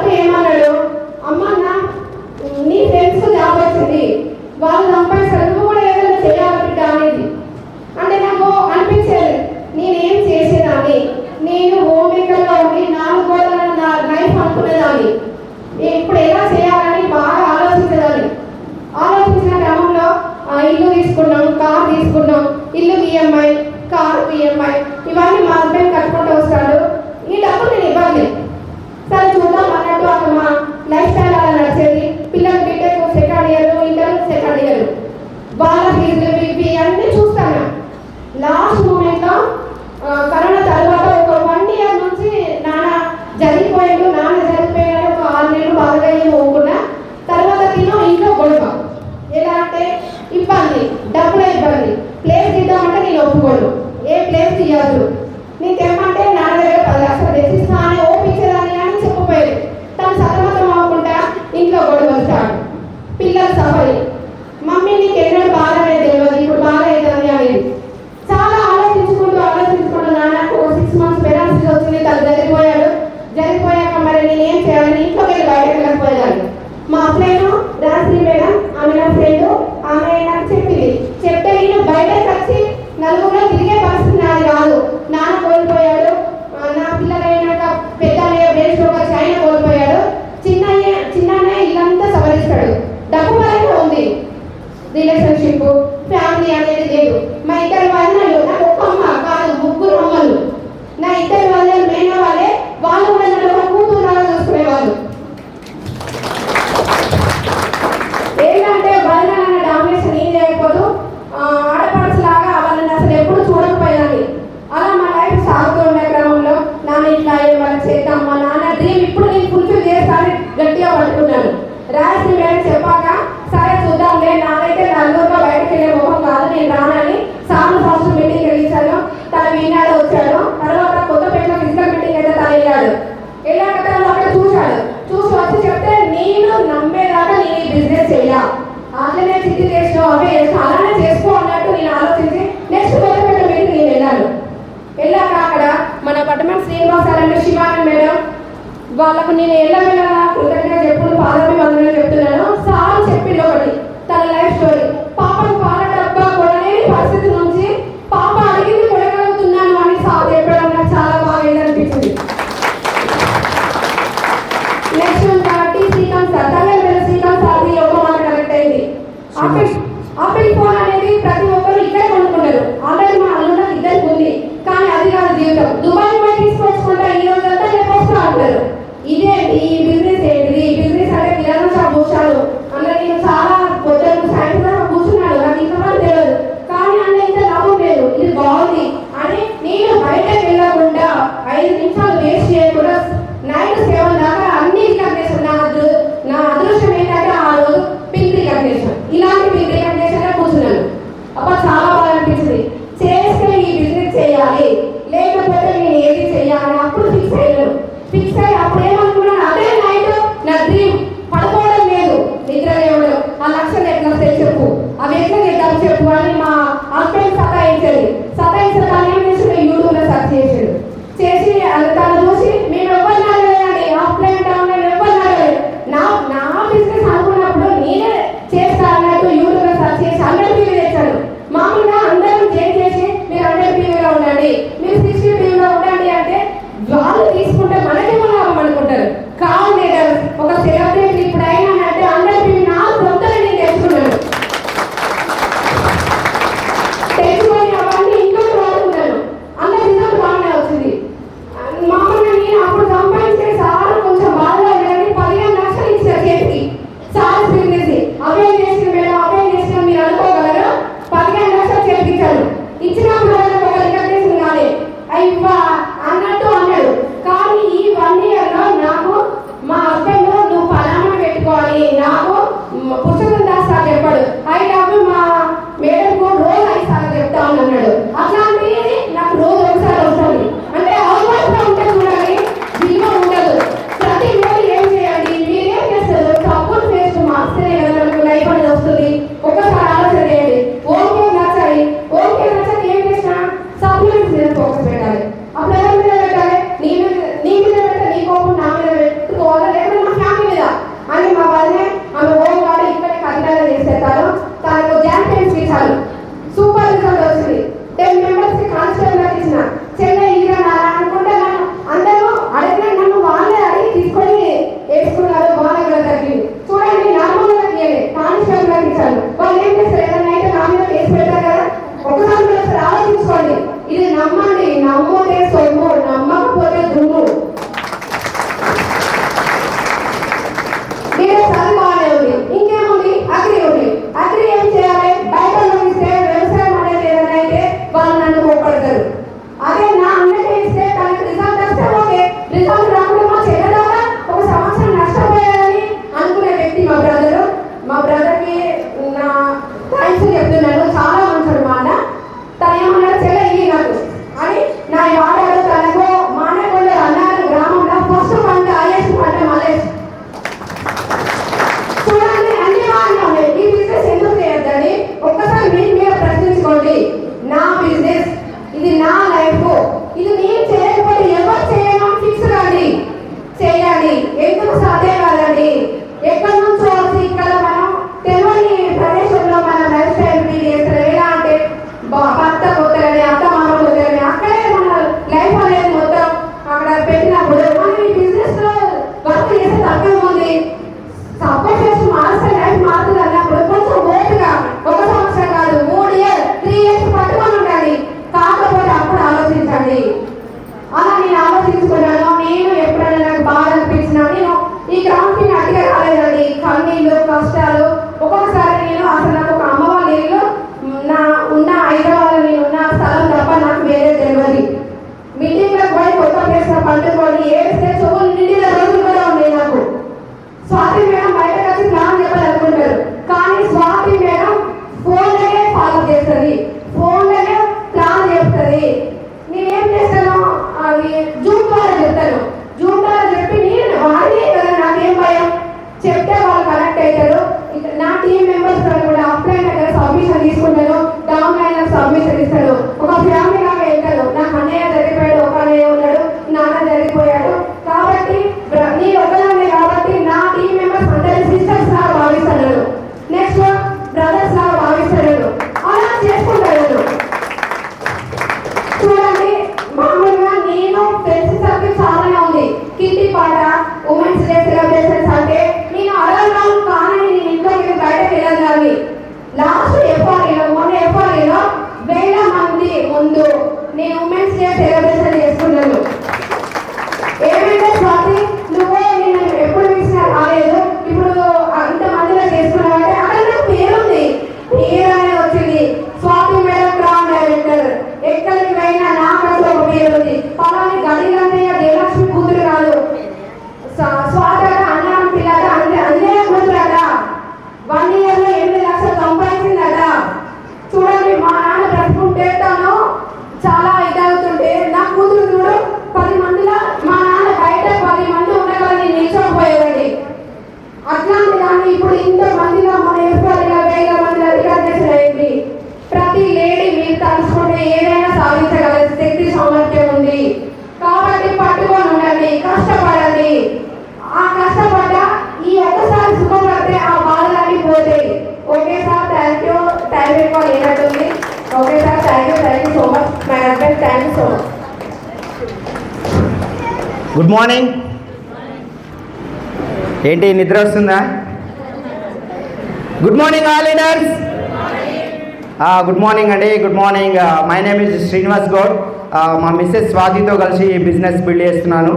భర్త ఏమన్నాడు? అమ్మ నీ ఫ్రెండ్స్ జాబ్ వచ్చింది. వాళ్ళు సంపాదిస్తారు నువ్వు కూడా ఏదైనా చేయాలి బిడ్డ అనేది. అంటే నాకు అనిపించేది నేనేం చేసేదాన్ని? నేను హోమ్ మేకర్గా ఉండి నాలుగు గోడల నా లైఫ్ అనుకునేదాన్ని. ఇప్పుడు ఎలా చేయాలని బాగా ఆలోచించేదాన్ని. ఆలోచించిన క్రమంలో ఇల్లు తీసుకున్నాం కార్ తీసుకున్నాం. ఇల్లు ఈఎంఐ వాళ్ళ ఫీజులు ఇవి అన్నీ చూస్తాను. లాస్ట్ మూమెంట్లో కరోనా తర్వాత ఒక వన్ ఇయర్ నుంచి నాన్న జరిగిపోయాడు నాన్న జరిగిపోయాడు ఒక ఆరు నెలలు బాధగా ఏమి తర్వాత తినో ఇంట్లో గొడవ. ఎలా అంటే ఇబ్బంది డబ్బుల ఇబ్బంది. ప్లేస్ ఇద్దామంటే నేను ఒప్పుకోను. ఏ ప్లేస్ ఇవ్వద్దు మా ఫ్రెండ్ రాశ్రీ మేడం ఆమె నా ఫ్రెండ్. శ్రీనివాసారాయణ శివాని మేడం. వాళ్ళకు నేను ఎలా వెళ్ళాలా కృతజ్ఞత చెప్పు పాదాభి వందనం చెప్తున్నాను. సార్ చెప్పింది ఒకటి. గుడ్ మార్నింగ్ ఏంటి నిద్ర వస్తుందా? Good morning all leaders good morning అండి good morning my name is Srinivas Goud మా మిస్సెస్ స్వాతితో కలిసి బిజినెస్ బిల్డ్ చేస్తున్నాను.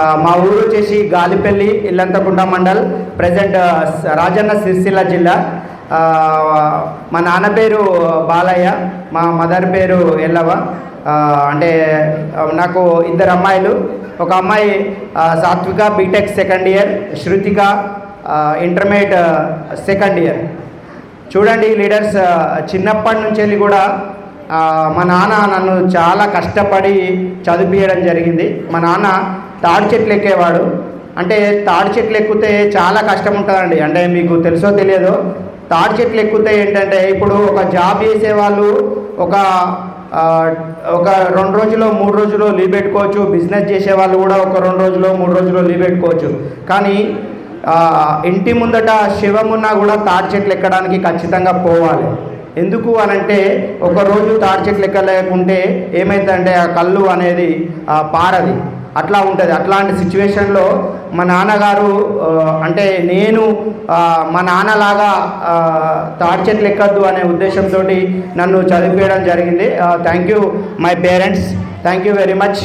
Ah, మా ఊరు వచ్చేసి గాలిపల్లి ఇల్లంతకుంట మండల్ ప్రజెంట్ ah, రాజన్న సిరిసిల్ల జిల్లా. Ah, మా నాన్న పేరు బాలయ్య మా మదర్ పేరు ఎల్లవ అంటే నాకు ఇద్దరు అమ్మాయిలు. ఒక అమ్మాయి Satvika B.Tech second year Shruthika intermediate second year చూడండి లీడర్స్ చిన్నప్పటి నుంచి వెళ్ళి కూడా మా నాన్న నన్ను చాలా కష్టపడి చదివించడం జరిగింది. మా నాన్న తాడి చెట్లు ఎక్కేవాడు. అంటే తాడి చెట్లు ఎక్కితే చాలా కష్టం ఉంటుందండి. అంటే మీకు తెలుసో తెలియదో తాడి చెట్లు ఎక్కితే ఏంటంటే ఇప్పుడు ఒక జాబ్ చేసేవాళ్ళు ఒక ఒక రెండు రోజులు మూడు రోజులు లీవ్ పెట్టుకోవచ్చు. బిజినెస్ చేసే వాళ్ళు కూడా ఒక రెండు రోజులు మూడు రోజులు లీవ్ పెట్టుకోవచ్చు. కానీ ఇంటి ముందట శివం ఉన్నా కూడా తాడి చెట్లు ఎక్కడానికి ఖచ్చితంగా పోవాలి. ఎందుకు అనంటే ఒక రోజు తాడి చెట్లు ఎక్కలేకుంటే ఏమైందంటే ఆ కళ్ళు అనేది పారది. అట్లా ఉంటుంది. అట్లాంటి సిచ్యువేషన్లో మా నాన్నగారు అంటే నేను మా నాన్నలాగా ఆ, తాడి చెట్లు ఎక్కద్దు అనే ఉద్దేశంతో నన్ను చదివించడం జరిగింది. Thank you my parents thank you very much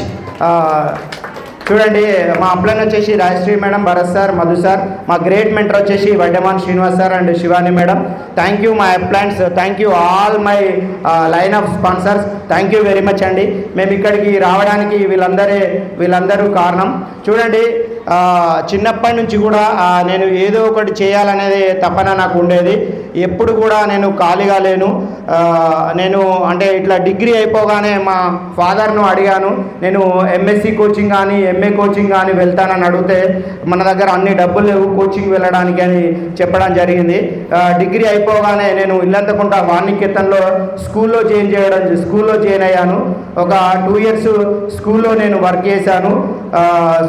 చూడండి మా అప్లైన్ వచ్చేసి Rajasri madam Bharat sir Madhu sir మా గ్రేట్ మెంటర్ వచ్చేసి Vaddaman Srinivas sir and Shivani madam. Thank you my uplines thank you all my line of sponsors thank you very much అండి. మేము ఇక్కడికి రావడానికి వీళ్ళందరే వీళ్ళందరూ కారణం. చూడండి చిన్నప్పటి నుంచి కూడా నేను ఏదో ఒకటి చేయాలనేది తపన నాకు ఉండేది. ఎప్పుడు కూడా నేను ఖాళీగా లేను. నేను అంటే ఇట్లా డిగ్రీ అయిపోగానే మా ఫాదర్ను అడిగాను. నేను ఎంఎస్సి కోచింగ్ కానీ ఎంఏ కోచింగ్ కానీ వెళ్తానని అడిగితే మన దగ్గర అన్ని డబ్బులు లేవు కోచింగ్ వెళ్ళడానికి అని చెప్పడం జరిగింది. డిగ్రీ అయిపోగానే నేను ఇల్లంతకుంట వాణిక్యతంలో స్కూల్లో జాయిన్ చేయడం స్కూల్లో జాయిన్ అయ్యాను. ఒక టూ ఇయర్స్ స్కూల్లో నేను వర్క్ చేశాను.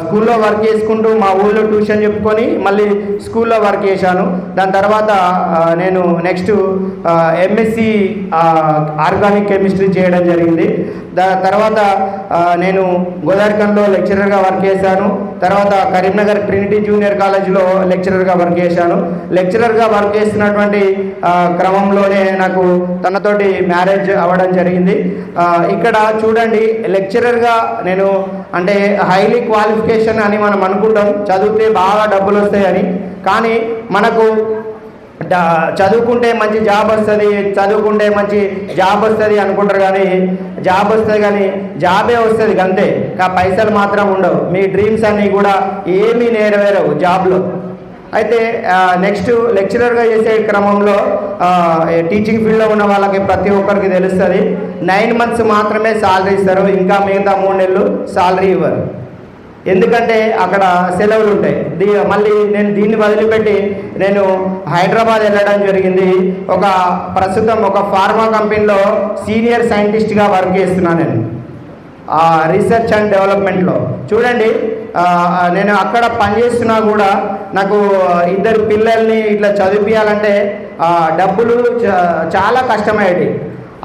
స్కూల్లో వర్క్ చేసుకుంటూ మా ఊళ్ళో ట్యూషన్ చెప్పుకొని మళ్ళీ స్కూల్లో వర్క్ చేశాను. దాని తర్వాత నేను నెక్స్ట్ ఎంఎస్సి ఆర్గానిక్ కెమిస్ట్రీ చేయడం జరిగింది. దా తర్వాత నేను గోదావరికంలో లెక్చరర్గా వర్క్ చేశాను. తర్వాత కరీంనగర్ ట్రినిటీ జూనియర్ కాలేజీలో లెక్చరర్గా వర్క్ చేశాను. లెక్చరర్గా వర్క్ చేస్తున్నటువంటి క్రమంలోనే నాకు తనతోటి మ్యారేజ్ అవ్వడం జరిగింది. ఇక్కడ చూడండి లెక్చరర్గా నేను అంటే హైలీ క్వాలిఫికేషన్ అని మనం అనుకుంటాం. చదివితే బాగా డబ్బులు వస్తాయని. కానీ మనకు చదువుకుంటే మంచి జాబ్ వస్తుంది చదువుకుంటే మంచి జాబ్ వస్తుంది అనుకుంటారు కానీ జాబ్ వస్తుంది కానీ జాబే వస్తుంది అంతే కా పైసలు మాత్రం ఉండవు. మీ డ్రీమ్స్ అన్నీ కూడా ఏమీ నెరవేరవు జాబ్లో. అయితే నెక్స్ట్ లెక్చరర్గా చేసే క్రమంలో టీచింగ్ ఫీల్డ్లో ఉన్న వాళ్ళకి ప్రతి ఒక్కరికి తెలుస్తుంది. నైన్ మంత్స్ మాత్రమే శాలరీ ఇస్తారు. ఇంకా మిగతా మూడు నెలలు శాలరీ ఇవ్వరు. ఎందుకంటే అక్కడ సెలవులు ఉంటాయి. దీ మళ్ళీ నేను దీన్ని వదిలిపెట్టి నేను హైదరాబాద్ వెళ్ళడం జరిగింది. ఒక ప్రస్తుతం ఒక ఫార్మా కంపెనీలో సీనియర్ సైంటిస్ట్గా వర్క్ చేస్తున్నాను నేను. రీసెర్చ్ అండ్ డెవలప్మెంట్లో. చూడండి నేను అక్కడ పనిచేస్తున్నా కూడా నాకు ఇద్దరు పిల్లల్ని ఇట్లా చదివించాలంటే డబ్బులు చాలా కష్టమయ్యేది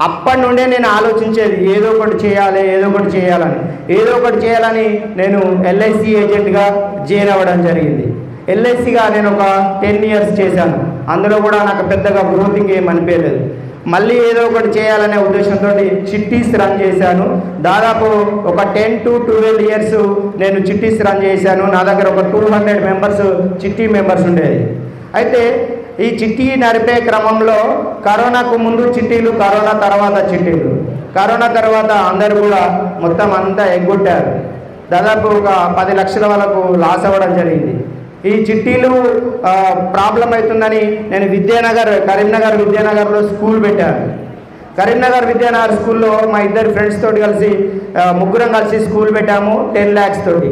అప్పటి నుండే నేను ఆలోచించేది ఏదో ఒకటి చేయాలి ఏదో ఒకటి చేయాలని. ఏదో ఒకటి చేయాలని నేను ఎల్ఐసి ఏజెంట్గా జాయిన్ అవ్వడం జరిగింది. ఎల్ఐసిగా నేను ఒక టెన్ ఇయర్స్ చేశాను. అందులో కూడా నాకు పెద్దగా గ్రోతింగ్ ఏం అనిపించలేదు. మళ్ళీ ఏదో ఒకటి చేయాలనే ఉద్దేశంతో చిట్టీస్ రన్ చేశాను. దాదాపు ఒక టెన్ టు ట్వెల్వ్ ఇయర్స్ నేను చిట్టీస్ రన్ చేశాను. నా దగ్గర ఒక టూ హండ్రెడ్ మెంబర్స్ చిట్టి మెంబర్స్ ఉండేది. అయితే ఈ చిట్టి నడిపే క్రమంలో కరోనాకు ముందు చిట్టీలు కరోనా తర్వాత చిట్టీలు. కరోనా తర్వాత అందరూ కూడా మొత్తం అంతా ఎగ్గొట్టారు. దాదాపు ఒక పది లక్షల వరకు లాస్ అవ్వడం జరిగింది. ఈ చిట్టీలు ప్రాబ్లం అవుతుందని నేను విద్యానగర్ కరీంనగర్ విద్యానగర్లో స్కూల్ పెట్టాను. కరీంనగర్ విద్యానగర్ స్కూల్లో మా ఇద్దరు ఫ్రెండ్స్ తోటి కలిసి ముగ్గురం కలిసి స్కూల్ పెట్టాము టెన్ ల్యాక్స్ తోటి.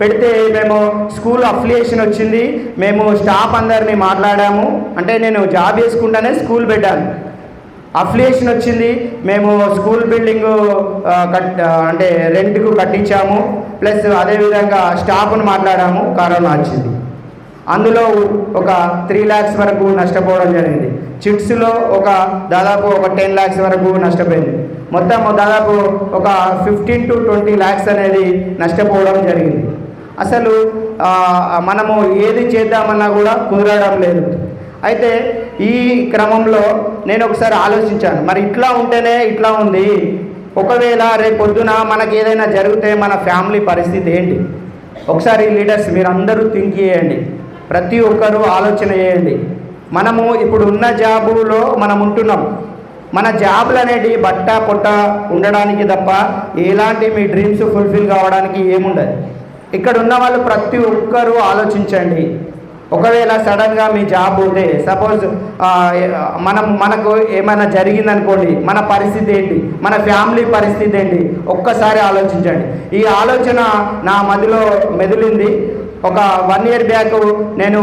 పెడితే మేము స్కూల్ అఫిలియేషన్ వచ్చింది. మేము స్టాఫ్ అందరినీ మాట్లాడాము. అంటే నేను జాబ్ చేసుకుంటానే స్కూల్ పెట్టాను. అఫిలియేషన్ వచ్చింది. మేము స్కూల్ బిల్డింగ్ కట్ అంటే రెంట్కు కట్టించాము. ప్లస్ అదేవిధంగా స్టాఫ్ను మాట్లాడాము. కరోనా వచ్చింది. అందులో ఒక త్రీ ల్యాక్స్ వరకు నష్టపోవడం జరిగింది. చిట్స్లో ఒక దాదాపు ఒక టెన్ ల్యాక్స్ వరకు నష్టపోయింది. మొత్తం దాదాపు ఒక ఫిఫ్టీన్ టు ట్వంటీ ల్యాక్స్ అనేది నష్టపోవడం జరిగింది. అసలు మనము ఏది చేద్దామన్నా కూడా కుదరడం లేదు. అయితే ఈ క్రమంలో నేను ఒకసారి ఆలోచించాను మరి ఇట్లా ఉంటేనే ఇట్లా ఉంది. ఒకవేళ రేపు పొద్దున మనకి ఏదైనా జరిగితే మన ఫ్యామిలీ పరిస్థితి ఏంటి? ఒకసారి లీడర్స్ మీరు అందరూ థింక్ చేయండి ప్రతి ఒక్కరూ ఆలోచన చేయండి. మనము ఇప్పుడు ఉన్న జాబులో మనం ఉంటున్నాం. మన జాబులు అనేది బట్ట పొట్ట ఉండడానికి తప్ప ఎలాంటి మీ డ్రీమ్స్ ఫుల్ఫిల్ కావడానికి ఏముండదు. ఇక్కడ ఉన్న వాళ్ళు ప్రతి ఒక్కరూ ఆలోచించండి. ఒకవేళ సడన్గా మీ జాబ్ పోతే సపోజ్ మనం మనకు ఏమైనా జరిగిందనుకోండి మన పరిస్థితి ఏంటి మన ఫ్యామిలీ పరిస్థితి ఏంటి ఒక్కసారి ఆలోచించండి. ఈ ఆలోచన నా మదిలో మెదిలింది. ఒక వన్ ఇయర్ బ్యాక్ నేను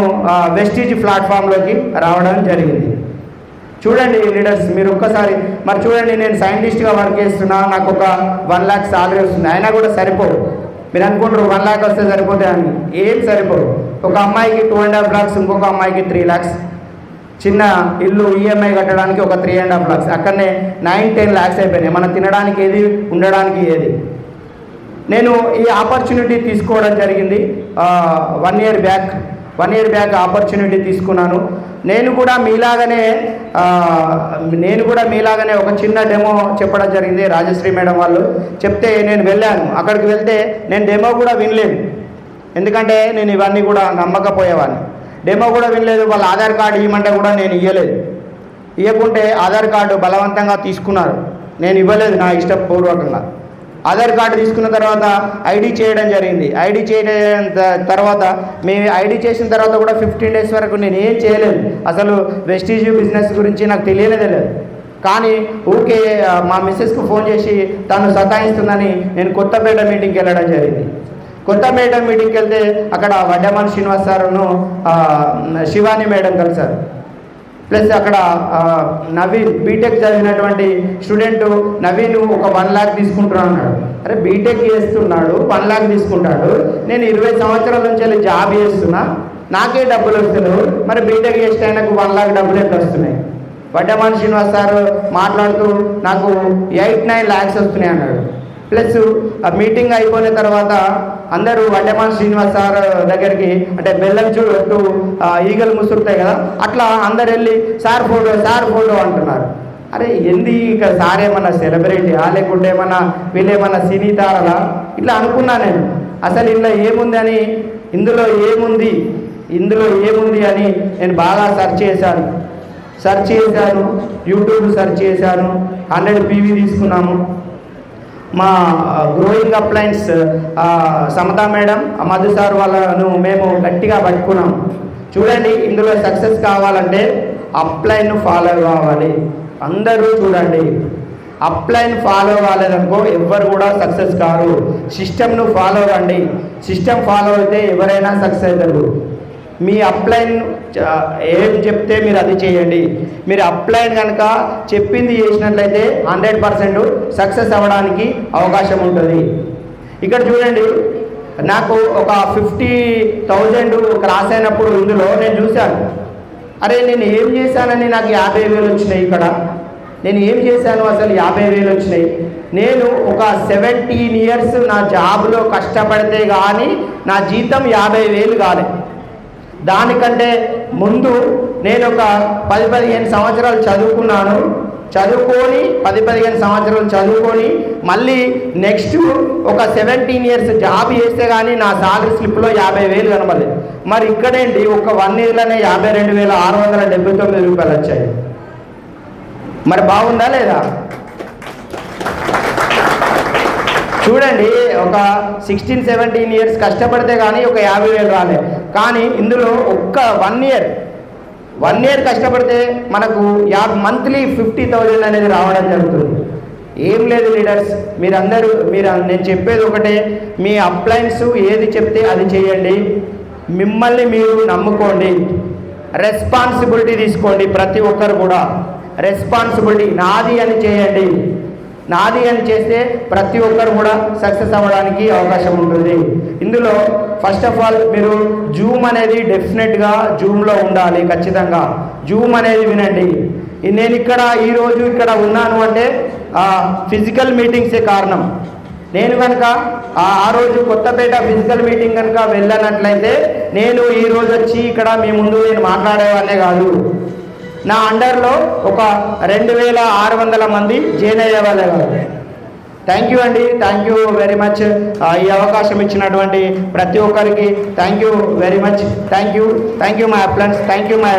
వెస్టీజ్ ప్లాట్ఫామ్లోకి రావడం జరిగింది. చూడండి లీడర్స్ మీరు ఒక్కసారి మరి చూడండి నేను సైంటిస్ట్గా వర్క్ చేస్తున్నా నాకు ఒక వన్ ల్యాక్ సాలరీ వస్తుంది. అయినా కూడా సరిపోదు మీరు అనుకుంటారు వన్ ల్యాక్ వస్తే సరిపోతాయి అని. ఏం సరిపోదు. ఒక అమ్మాయికి టూ అండ్ హాఫ్ ల్యాక్స్ ఇంకొక అమ్మాయికి త్రీ ల్యాక్స్ చిన్న ఇల్లు ఈఎంఐ కట్టడానికి ఒక త్రీ అండ్ హాఫ్ ల్యాక్స్ అక్కడనే నైన్ టెన్ ల్యాక్స్ అయిపోయినాయి. మనం తినడానికి ఏది ఉండడానికి ఏది? నేను ఈ ఆపర్చునిటీ తీసుకోవడం జరిగింది one year back one year back opportunity తీసుకున్నాను. నేను కూడా మీలాగనే నేను కూడా మీలాగనే ఒక చిన్న డెమో చెప్పడం జరిగింది రాజశ్రీ మేడం వాళ్ళు. చెప్తే నేను వెళ్ళాను. అక్కడికి వెళ్తే నేను డెమో కూడా వినలేదు. ఎందుకంటే నేను ఇవన్నీ కూడా నమ్మకపోయేవాడిని. డెమో కూడా వినలేదు. వాళ్ళ ఆధార్ కార్డు ఇవ్వమంటే కూడా నేను ఇవ్వలేదు ఇవ్వకుంటే ఆధార్ కార్డు బలవంతంగా తీసుకున్నారు. నేను ఇవ్వలేదు నా ఇష్టపూర్వకంగా. ఆధార్ కార్డు తీసుకున్న తర్వాత ఐడి చేయడం జరిగింది. ఐడి చేయడం తర్వాత మేము ఐడి చేసిన తర్వాత కూడా ఫిఫ్టీన్ డేస్ వరకు నేను ఏం చేయలేదు. అసలు వెస్టీజ్ బిజినెస్ గురించి నాకు తెలియనే తెలియదు కానీ ఊరికే మా మిస్సెస్కు ఫోన్ చేసి తను సతాయిస్తుందని నేను కొత్తపేట మీటింగ్కి వెళ్ళడం జరిగింది. కొత్తపేట మీటింగ్కి వెళ్తే అక్కడ వడ్డమాన్ శ్రీనివాస్ సార్ను శివాని మేడం కలిసారు ప్లస్ అక్కడ నవీన్ బీటెక్ చదివినటువంటి స్టూడెంట్ నవీన్ ఒక వన్ ల్యాక్ తీసుకుంటున్నాను అన్నాడు. అరే బీటెక్ చేస్తున్నాడు వన్ ల్యాక్ తీసుకుంటాడు. నేను ఇరవై సంవత్సరాల నుంచి వెళ్ళి జాబ్ చేస్తున్నా. నాకే డబ్బులు వస్తున్నాయి. మరి బీటెక్ చేస్తే ఆయనకు వన్ లాక్ డబ్బులు ఎట్లా వస్తున్నాయి? వడ్డమాన్ శ్రీనివాస్ సార్ మాట్లాడుతూ నాకు ఎయిట్ నైన్ ల్యాక్స్ వస్తున్నాయి అన్నాడు. ప్లస్ ఆ మీటింగ్ అయిపోయిన తర్వాత అందరూ వడ్డమాన్ శ్రీనివాస్ సార్ దగ్గరికి అంటే బెల్లం చూడు ఈగలు ముసురుతాయి కదా అట్లా అందరు వెళ్ళి సార్ ఫోటో సార్ ఫోటో అంటున్నారు. అరే ఎంది ఇక సార్ ఏమన్నా సెలబ్రిటీయా? లేకుంటే ఏమన్నా వీళ్ళేమన్నా సినీ తారలా? ఇట్లా అనుకున్నా నేను. అసలు ఇందులో ఏముంది అని ఇందులో ఏముంది? ఇందులో ఏముంది అని నేను బాగా సెర్చ్ చేశాను. సెర్చ్ చేశాను యూట్యూబ్ సెర్చ్ చేశాను హండ్రెడ్ పీవీ తీసుకున్నాము. మా growing uplines Samatha madam Madhu sir వాళ్ళను మేము గట్టిగా పట్టుకున్నాం. చూడండి ఇందులో సక్సెస్ కావాలంటే అప్లైన్ ఫాలో కావాలి. అందరూ చూడండి అప్లైన్ ఫాలో కాలేదనుకో ఎవ్వరు కూడా సక్సెస్ కారు. సిస్టమ్ను ఫాలో కండి. సిస్టమ్ ఫాలో అయితే ఎవరైనా సక్సెస్ అవుతారు. మీ అప్లైన్ ఏం చెప్తే మీరు అది చేయండి. మీరు అప్లైన్ కనుక చెప్పింది చేసినట్లయితే హండ్రెడ్ పర్సెంట్ సక్సెస్ అవ్వడానికి అవకాశం ఉంటుంది. ఇక్కడ చూడండి నాకు ఒక ఫిఫ్టీ థౌజండ్ క్రాస్ అయినప్పుడు ఇందులో నేను చూశాను. అరే నేను ఏం చేశానని నాకు యాభై వేలు వచ్చినాయి ఇక్కడ. నేను ఏం చేశాను అసలు యాభై వేలు వచ్చినాయి? నేను ఒక సెవెంటీన్ ఇయర్స్ నా జాబ్లో కష్టపడితే కానీ నా జీతం యాభై వేలు కాలేదు దానికంటే ముందు నేను ఒక పది పదిహేను సంవత్సరాలు చదువుకున్నాను. చదువుకొని పది పదిహేను సంవత్సరాలు చదువుకొని మళ్ళీ నెక్స్ట్ ఒక సెవెంటీన్ ఇయర్స్ జాబ్ చేస్తే కానీ నా సాలరీ స్లిప్లో యాభై వేలు కనబడలేదు. మరి ఇక్కడేంటి? ఒక వన్ ఇయర్లోనే యాభై రెండు వేల ఆరు వందల డెబ్బై తొమ్మిది రూపాయలు వచ్చాయి. మరి బాగుందా లేదా? చూడండి ఒక సిక్స్టీన్ సెవెంటీన్ ఇయర్స్ కష్టపడితే కానీ ఒక యాభై వేలు రాలే కానీ ఇందులో ఒక్క వన్ ఇయర్ వన్ ఇయర్ కష్టపడితే మనకు యా మంత్లీ ఫిఫ్టీ థౌజండ్ అనేది రావడం జరుగుతుంది. ఏం లేదు లీడర్స్ మీరందరూ మీరు నేను చెప్పేది ఒకటే మీ అప్లయన్స్ ఏది చెప్తే అది చేయండి. మిమ్మల్ని మీరు నమ్ముకోండి. రెస్పాన్సిబిలిటీ తీసుకోండి ప్రతి ఒక్కరు కూడా. రెస్పాన్సిబిలిటీ నాది అని చేయండి. నాది అని చేస్తే ప్రతి ఒక్కరు కూడా సక్సెస్ అవ్వడానికి అవకాశం ఉంటుంది. ఇందులో ఫస్ట్ ఆఫ్ ఆల్ మీరు జూమ్ అనేది డెఫినెట్గా జూమ్లో ఉండాలి ఖచ్చితంగా. జూమ్ అనేది వినండి. నేను ఇక్కడ ఈరోజు ఇక్కడ ఉన్నాను అంటే ఫిజికల్ మీటింగ్సే కారణం. నేను కనుక ఆ ఆ రోజు కొత్తపేట ఫిజికల్ మీటింగ్ కనుక వెళ్ళనట్లయితే నేను ఈ రోజు వచ్చి ఇక్కడ మీ ముందు నేను మాట్లాడేవాళ్ళే కాదు. నా అండర్లో ఒక రెండు వేల ఆరు వందల మంది జాయిన్ అయ్యేవాళ్ళే కాదు థ్యాంక్ యూ అండి థ్యాంక్ యూ వెరీ మచ్ ఈ అవకాశం ఇచ్చినటువంటి ప్రతి ఒక్కరికి thank you very much thank you thank you my uplines thank you my